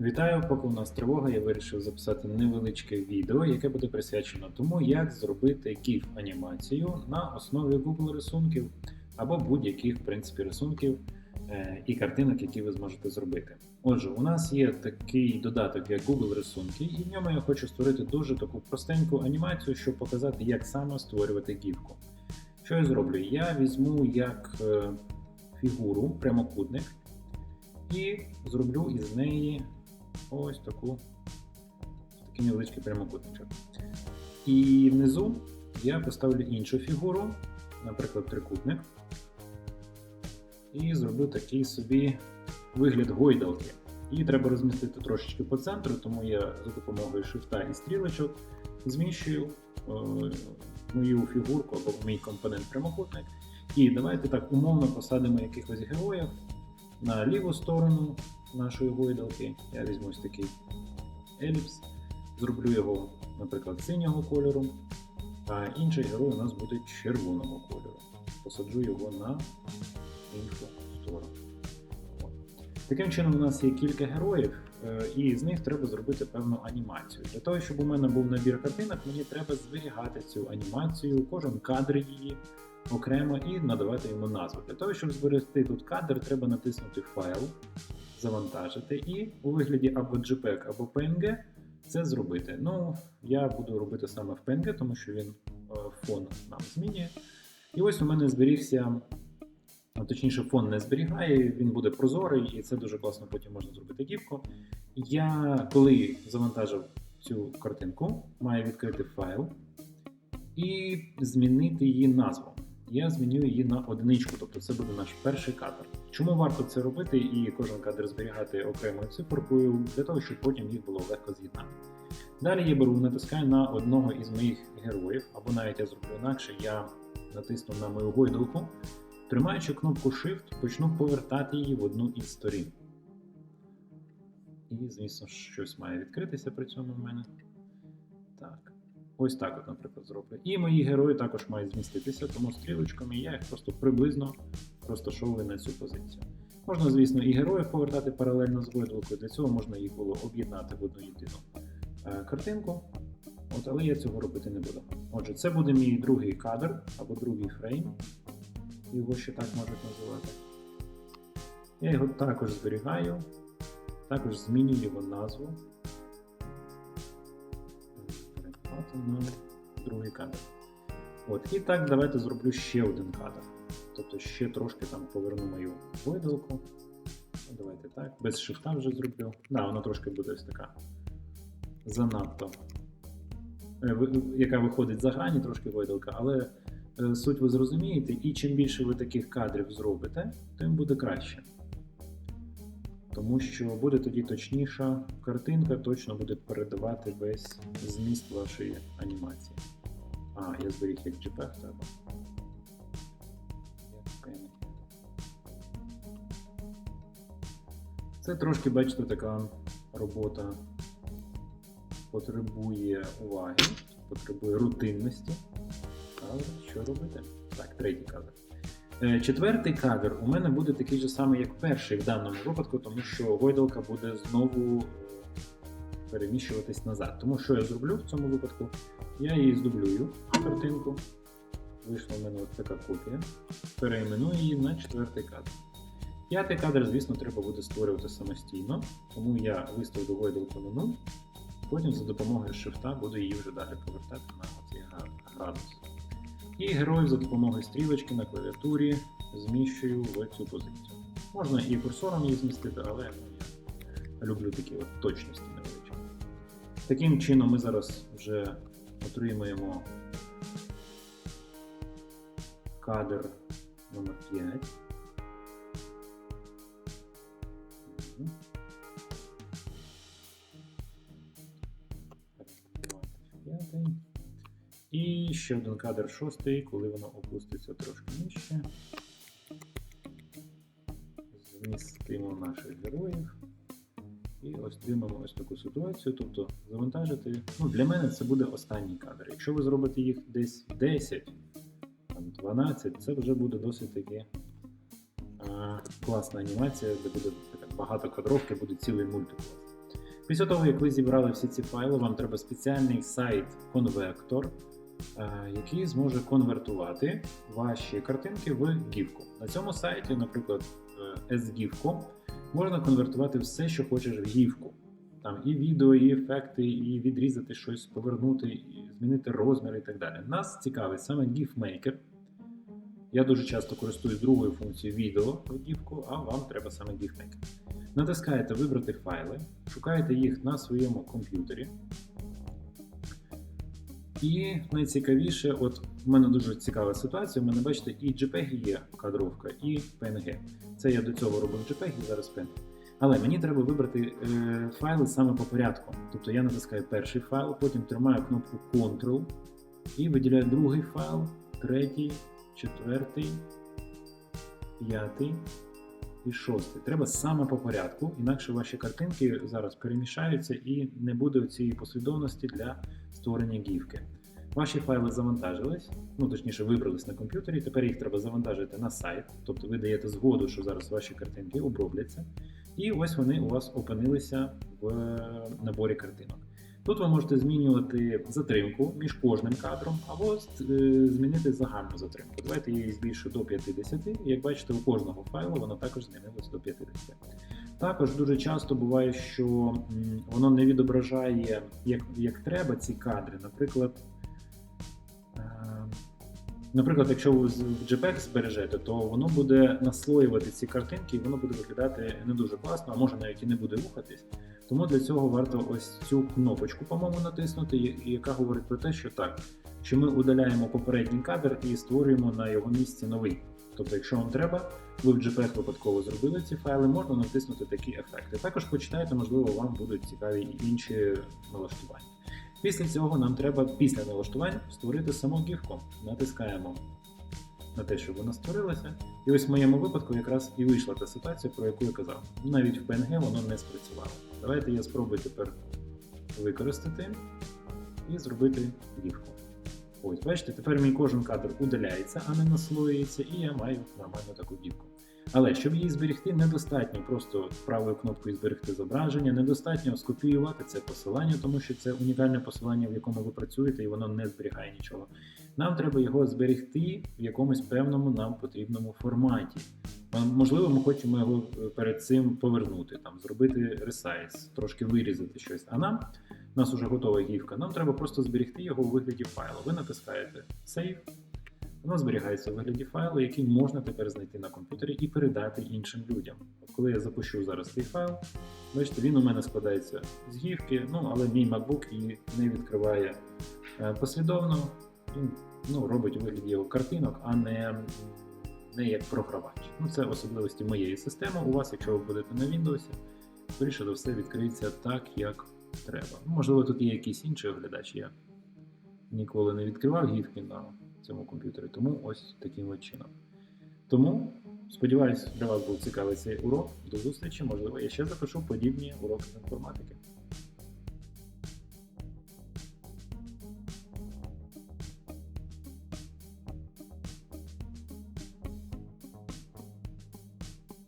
Вітаю, поки у нас тривога, я вирішив записати невеличке відео, яке буде присвячено тому, як зробити GIF анімацію на основі Google рисунків або будь-яких в принципі рисунків е, і картинок, які ви зможете зробити. Отже, у нас є такий додаток, як Google рисунки, і в ньому я хочу створити дуже таку простеньку анімацію, щоб показати, як саме створювати гіфку. Що я зроблю? Я візьму як е, фігуру прямокутник і зроблю із неї ось таку такий невеличкий прямокутничок. І внизу я поставлю іншу фігуру, наприклад, трикутник, і зроблю такий собі вигляд гойдалки. Її треба розмістити трошечки по центру, тому я за допомогою шифта і стрілочок зміщую е, мою фігурку або мій компонент прямокутник. І давайте так умовно посадимо якихось героїв на ліву сторону нашої гойдалки. Я візьму ось такий еліпс, зроблю його, наприклад, синього кольору, а інший герой у нас буде червоного кольору. Посаджу його на іншу сторону. Таким чином, у нас є кілька героїв, е, і з них треба зробити певну анімацію. Для того, щоб у мене був набір картинок, мені треба зберігати цю анімацію, кожен кадр її окремо і надавати йому назву. Для того, щоб зберегти тут кадр, треба натиснути файл, завантажити і у вигляді або JPEG, або PNG це зробити. Ну, я буду робити саме в PNG, тому що він е, фон нам змінює. І ось у мене зберігся, точніше, фон не зберігає, він буде прозорий, і це дуже класно потім можна зробити гівку. Я, коли завантажив цю картинку, маю відкрити файл і змінити її назву. Я зміню її на одиничку, тобто це буде наш перший кадр. Чому варто це робити і кожен кадр зберігати окремою циферкою, для того, щоб потім їх було легко з'єднати. Далі я беру, натискаю на одного із моїх героїв, або навіть я зроблю інакше, я натисну на мою гойдалку, тримаючи кнопку Shift, почну повертати її в одну із сторін. І, звісно, щось має відкритися при цьому в мене. Ось так, от, наприклад, зроблю. І мої герої також мають зміститися, тому стрілочками я їх просто приблизно розташовую на цю позицію. Можна, звісно, і героїв повертати паралельно з гойдалкою, для цього можна їх було об'єднати в одну єдину е, картинку. От, але я цього робити не буду. Отже, це буде мій другий кадр або другий фрейм. Його ще так можуть називати. Я його також зберігаю, також змінюю його назву. Перекладати на другий кадр. От, і так давайте зроблю ще один кадр. Тобто ще трошки там поверну мою видалку. Давайте так. Без шифта вже зроблю. Да, вона трошки буде ось така занадто. е, Яка виходить за грані трошки видалка, але е, суть ви зрозумієте, і чим більше ви таких кадрів зробите, тим буде краще. Тому що буде тоді точніша картинка, точно буде передавати весь зміст вашої анімації. А, я зберіг як JPEG треба. Це трошки, бачите, така робота потребує уваги, потребує рутинності. Але що робити? Так, третій кадр. Е, Четвертий кадр у мене буде такий же самий, як перший в даному випадку, тому що гойдалка буде знову переміщуватись назад. Тому що я зроблю в цьому випадку? Я її здублюю картинку. Вийшла в мене от така копія. Переіменую її на четвертий кадр. П'ятий кадр, звісно, треба буде створювати самостійно, тому я виставлю гойдалку на 0, потім за допомогою шифта буду її вже далі повертати на оцей градус. І герой за допомогою стрілочки на клавіатурі зміщую в цю позицію. Можна і курсором її змістити, але я люблю такі от точності невеличкі. Таким чином ми зараз вже отримаємо кадр номер 5. Ще один кадр шостий, коли воно опуститься трошки нижче. Змістимо наших героїв. І ось отримаємо ось таку ситуацію. Тобто завантажити. Ну, для мене це буде останній кадр. Якщо ви зробите їх десь 10, там 12, це вже буде досить таки класна анімація, де буде така багато кадровки, буде цілий мультик. Після того, як ви зібрали всі ці файли, вам треба спеціальний сайт-конвектор, е, який зможе конвертувати ваші картинки в гівку. На цьому сайті, наприклад, е, SGIF.com, можна конвертувати все, що хочеш в гівку. Там і відео, і ефекти, і відрізати щось, повернути, і змінити розмір і так далі. Нас цікавить саме GIF-Maker. Я дуже часто користуюсь другою функцією відео в GIF, а вам треба саме GIF-Maker. Натискаєте Вибрати файли, шукаєте їх на своєму комп'ютері. І найцікавіше, от в мене дуже цікава ситуація. У мене, бачите, і JPEG є кадровка, і PNG. Це я до цього робив JPEG і зараз PNG. Але мені треба вибрати е, файли саме по порядку. Тобто я натискаю перший файл, потім тримаю кнопку Ctrl і виділяю другий файл, третій, четвертий, п'ятий і шостий. Треба саме по порядку, інакше ваші картинки зараз перемішаються і не буде цієї послідовності для створення гівки. Ваші файли завантажились, ну точніше вибрались на комп'ютері. Тепер їх треба завантажити на сайт, тобто ви даєте згоду, що зараз ваші картинки обробляться. І ось вони у вас опинилися в наборі картинок. Тут ви можете змінювати затримку між кожним кадром, або е, змінити загальну затримку. Давайте я її збільшу до 50. і Як бачите, у кожного файлу вона також змінилась до 50. Також дуже часто буває, що воно не відображає як, як треба ці кадри. Наприклад, е, Наприклад, якщо ви в JPEG збережете, то воно буде наслоювати ці картинки, і воно буде виглядати не дуже класно, а може навіть і не буде рухатись. Тому для цього варто ось цю кнопочку, по-моєму, натиснути, яка говорить про те, що так, що ми удаляємо попередній кадр і створюємо на його місці новий. Тобто, якщо вам треба, ви в JPEG випадково зробили ці файли, можна натиснути такі ефекти. Також почитайте, можливо, вам будуть цікаві і інші налаштування. Після цього нам треба після налаштувань створити саму гівку. Натискаємо на те, щоб вона створилася. І ось в моєму випадку якраз і вийшла та ситуація, про яку я казав. Навіть в PNG воно не спрацювало. Давайте я спробую тепер використати і зробити гівку. Ось, бачите, тепер мій кожен кадр удаляється, а не наслоюється, і я маю нормальну таку гівку. Але щоб її зберегти, недостатньо просто правою кнопкою зберегти зображення, недостатньо скопіювати це посилання, тому що це унікальне посилання, в якому ви працюєте, і воно не зберігає нічого. Нам треба його зберегти в якомусь певному нам потрібному форматі. Можливо, ми хочемо його е, перед цим повернути, там, зробити ресайз, трошки вирізати щось. А нам, у нас вже готова гівка, нам треба просто зберегти його у вигляді файлу. Ви натискаєте Save, Воно зберігається у вигляді файлу, який можна тепер знайти на комп'ютері і передати іншим людям. Коли я запущу зараз цей файл, бачите, він у мене складається з гівки, ну але мій MacBook її не відкриває е, послідовно. Він ну, робить у вигляді його картинок, а не, не як програвач. Ну, це особливості моєї системи. У вас, якщо ви будете на Windows, скоріше за все відкриється так, як треба. Ну, можливо, тут є якийсь інший оглядач. Я ніколи не відкривав гівки на цьому комп'ютері, тому ось таким от чином. Тому сподіваюся, для вас був цікавий цей урок. До зустрічі. Можливо, я ще запишу подібні уроки з інформатики.